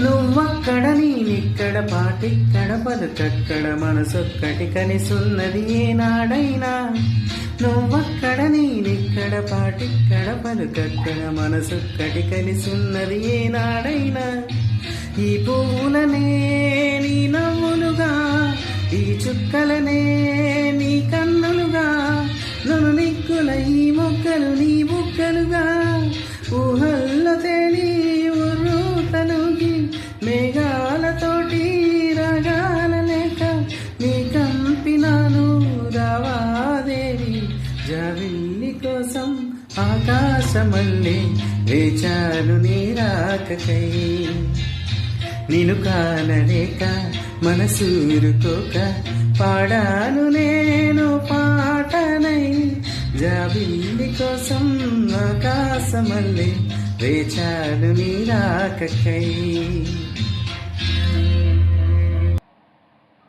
నువ్వక్కడ నేనిక్కడ పాటిక్కడ పలుకక్కడ మనసొక్కటి కనిసున్నది ఏనాడైనా. నువ్వక్కడ నేనిక్కడ పాటిక్కడ పలుకక్కడ మనసొక్కటి కనిసున్నది ఏనాడైనా. ఈ పువ్వులనే నీ నవ్వులుగా ఈ చుక్కలనే నీ కన్నులుగా నన్ను నిక్కుల ఈ మొక్కలు నీ బుక్కలుగా జావిల్లి కోసం ఆకాశమల్లి వేచాను నీ రాకకై. కానలేక మనసూరుకోక పాడాను నేను పాటనై. జాబిల్లి కోసం ఆకాశమల్లి వేచాను నీ రాకకై.